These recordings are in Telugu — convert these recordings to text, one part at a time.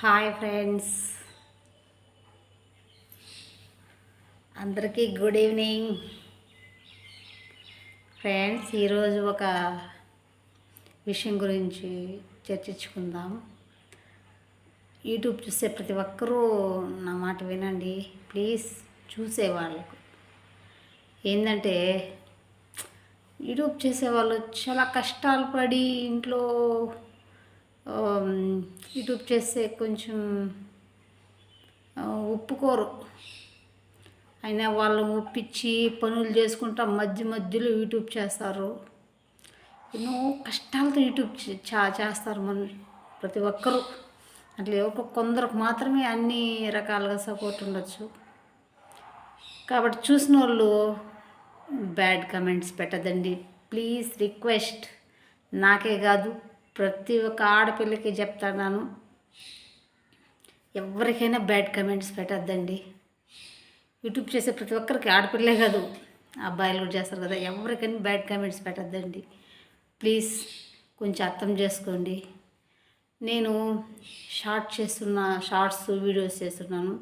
Hi friends. అందరికీ గుడ్ ఈవినింగ్. ఫ్రెండ్స్ ఈరోజు ఒక విషయం గురించి చర్చించుకుందాం. యూట్యూబ్ చూసే ప్రతి ఒక్కరూ నా మాట వినండి. ప్లీజ్ చూసే వాళ్ళకు ఏంటంటే యూట్యూబ్ చేసేవాళ్ళు చాలా కష్టాలు పడి ఇంట్లో యూట్యూబ్ చేస్తే కొంచెం ఒప్పుకోరు. అయినా వాళ్ళని ఒప్పించి పనులు చేసుకుంటా మధ్య మధ్యలో యూట్యూబ్ చేస్తారు. ఎన్నో కష్టాలతో యూట్యూబ్ చే- చా చేస్తారు మన ప్రతి ఒక్కరూ. అట్లా ఒక కొందరికి మాత్రమే అన్ని రకాలుగా సపోర్ట్ ఉండొచ్చు. కాబట్టి చూసిన వాళ్ళు బ్యాడ్ కమెంట్స్ పెట్టదండి. ప్లీజ్ రిక్వెస్ట్ నాకే కాదు. ప్రతి ఒక్క ఆడపిల్లకి చెప్తాను ఎవరికైనా బ్యాడ్ కమెంట్స్ పెట్టద్దండి. యూట్యూబ్ చేసే ప్రతి ఒక్కరికి ఆడపిల్లే కాదు అబ్బాయిలు కూడా చేస్తారు కదా ఎవరికైనా బ్యాడ్ కమెంట్స్ పెట్టద్దండి. ప్లీజ్ కొంచెం అర్థం చేసుకోండి. నేను షార్ట్ చేస్తున్న షార్ట్స్ వీడియోస్ చేస్తున్నాను.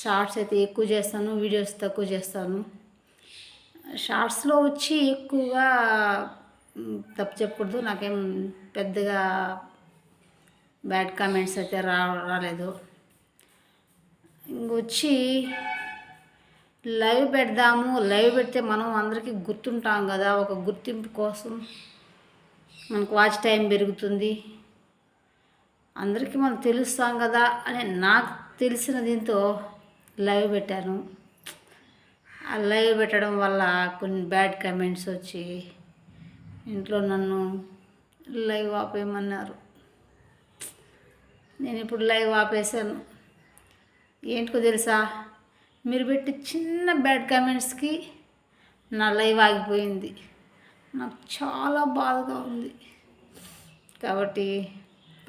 షార్ట్స్ అయితే ఎక్కువ చేస్తాను వీడియోస్ తక్కువ చేస్తాను. షార్ట్స్లో వచ్చి ఎక్కువగా తప్పు చెప్పకూడదు. నాకేం పెద్దగా బ్యాడ్ కామెంట్స్ అయితే రా రాలేదు. ఇంకొచ్చి లైవ్ పెడదాము. లైవ్ పెడితే మనం అందరికీ గుర్తుంటాం కదా. ఒక గుర్తింపు కోసం మనకు వాచ్ టైం పెరుగుతుంది. అందరికీ మనం తెలుస్తాం కదా అని నాకు తెలిసిన దీంతో లైవ్ పెట్టాను. ఆ లైవ్ పెట్టడం వల్ల కొన్ని బ్యాడ్ కమెంట్స్ వచ్చి ఇంట్లో నన్ను లైవ్ ఆపేయమన్నారు. నేను ఇప్పుడు లైవ్ ఆపేసాను ఏంటికో తెలుసా? మీరు పెట్టి చిన్న బ్యాడ్ కామెంట్స్కి నా లైవ్ ఆగిపోయింది. నాకు చాలా బాధగా ఉంది. కాబట్టి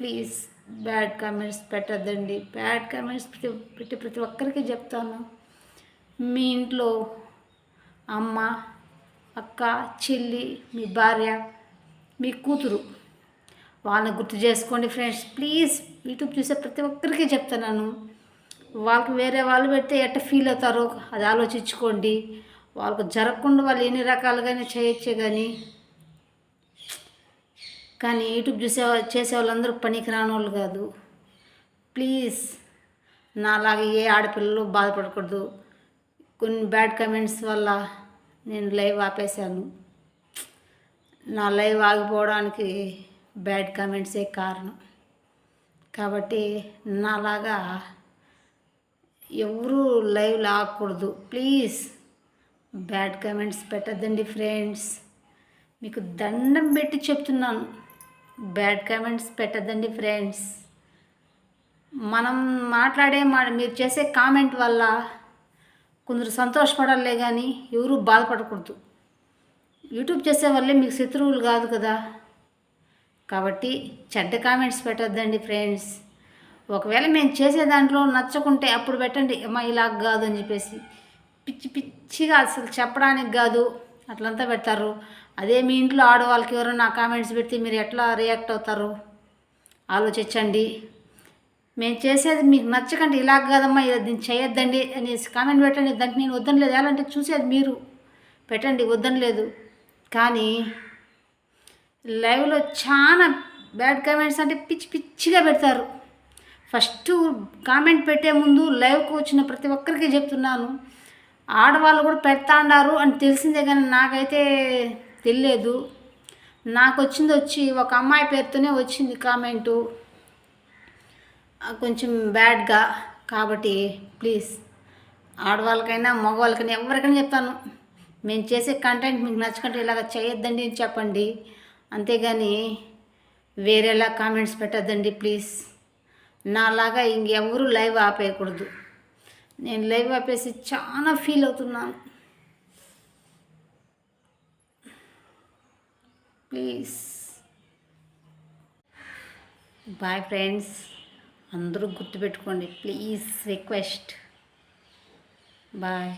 ప్లీజ్ బ్యాడ్ కామెంట్స్ పెట్టద్దండి. బ్యాడ్ కామెంట్స్ ప్రతి పెట్టి ప్రతి ఒక్కరికి చెప్తాను. మీ ఇంట్లో అమ్మ అక్క చెల్లి మీ భార్య మీ కూతురు. వాళ్ళని గుర్తు చేసుకోండి ఫ్రెండ్స్. ప్లీజ్ యూట్యూబ్ చూసే ప్రతి ఒక్కరికి చెప్తున్నాను. వాళ్ళకి వేరే వాళ్ళు పెడితే ఎట్ట ఫీల్ అవుతారో అది ఆలోచించుకోండి. వాళ్ళకు జరగకుండా వాళ్ళు ఎన్ని రకాలుగానే చేయొచ్చే కానీ కానీ యూట్యూబ్ చూసే చేసే వాళ్ళందరూ పనికి రానోళ్ళు కాదు. ప్లీజ్ నాలాగే ఏ ఆడపిల్లలు బాధపడకూడదు. కొన్ని బ్యాడ్ కమెంట్స్ వల్ల నేను లైవ్ ఆపేశాను. నా లైవ్ ఆగిపోవడానికి బ్యాడ్ కమెంట్సే కారణం. కాబట్టి నాలాగా ఎవరు లైవ్ ఆగకూడదు ప్లీజ్ బ్యాడ్ కమెంట్స్ పెట్టద్దండి ఫ్రెండ్స్. మీకు దండం పెట్టి చెప్తున్నాను. బ్యాడ్ కమెంట్స్ పెట్టద్దండి ఫ్రెండ్స్. మనం మాట్లాడే మా మీరు చేసే కామెంట్ వల్ల కొందరు సంతోషపడాలే కానీ ఎవరు బాధపడకూడదు. యూట్యూబ్ చేసేవాళ్ళే మీకు శత్రువులు కాదు కదా. కాబట్టి చెడ్డ కామెంట్స్ పెట్టద్దండి ఫ్రెండ్స్. ఒకవేళ మేము చేసే దాంట్లో నచ్చకుంటే అప్పుడు పెట్టండి. అమ్మా ఇలా కాదు అని చెప్పేసి. పిచ్చి పిచ్చిగా అసలు చెప్పడానికి కాదు. అట్లంతా పెడతారు. అదే మీ ఇంట్లో ఆడవాళ్ళకి ఎవరైనా కామెంట్స్ పెడితే మీరు ఎట్లా రియాక్ట్ అవుతారు? ఆలోచించండి. మేము చేసేది మీకు నచ్చకండి ఇలా కాదమ్మా ఇలా దీన్ని చేయొద్దండి అనేసి కామెంట్ పెట్టండి. దానికి నేను వద్దని లేదు ఎలాంటి చూసేది మీరు. పెట్టండి వద్దని లేదు కానీ లైవ్లో చాలా బ్యాడ్ కామెంట్స్ అంటే పిచ్చి పిచ్చిగా పెడతారు. ఫస్ట్ కామెంట్ పెట్టే ముందు లైవ్కి వచ్చిన ప్రతి ఒక్కరికి చెప్తున్నాను. ఆడవాళ్ళు కూడా పెడతా అని తెలిసిందే కానీ నాకైతే తెలియలేదు నాకు వచ్చింది వచ్చి ఒక అమ్మాయి పేరుతోనే వచ్చింది కామెంటు కొంచెం బ్యాడ్గా. కాబట్టి ప్లీజ్ ఆడవాళ్ళకైనా మగవాళ్ళకైనా ఎవరికైనా చెప్తాను. మేము చేసే కంటెంట్ మీకు నచ్చకుంటే ఇలాగ చేయొద్దండి అని చెప్పండి. అంతేగాని వేరేలా కామెంట్స్ పెట్టద్దండి ప్లీజ్. నాలాగా ఇంకెవరు లైవ్ ఆపేయకూడదు. నేను లైవ్ ఆపేసి చాలా ఫీల్ అవుతున్నాను. ప్లీజ్. Bye friends. అందరూ గుర్తుపెట్టుకోండి. Please request. బాయ్.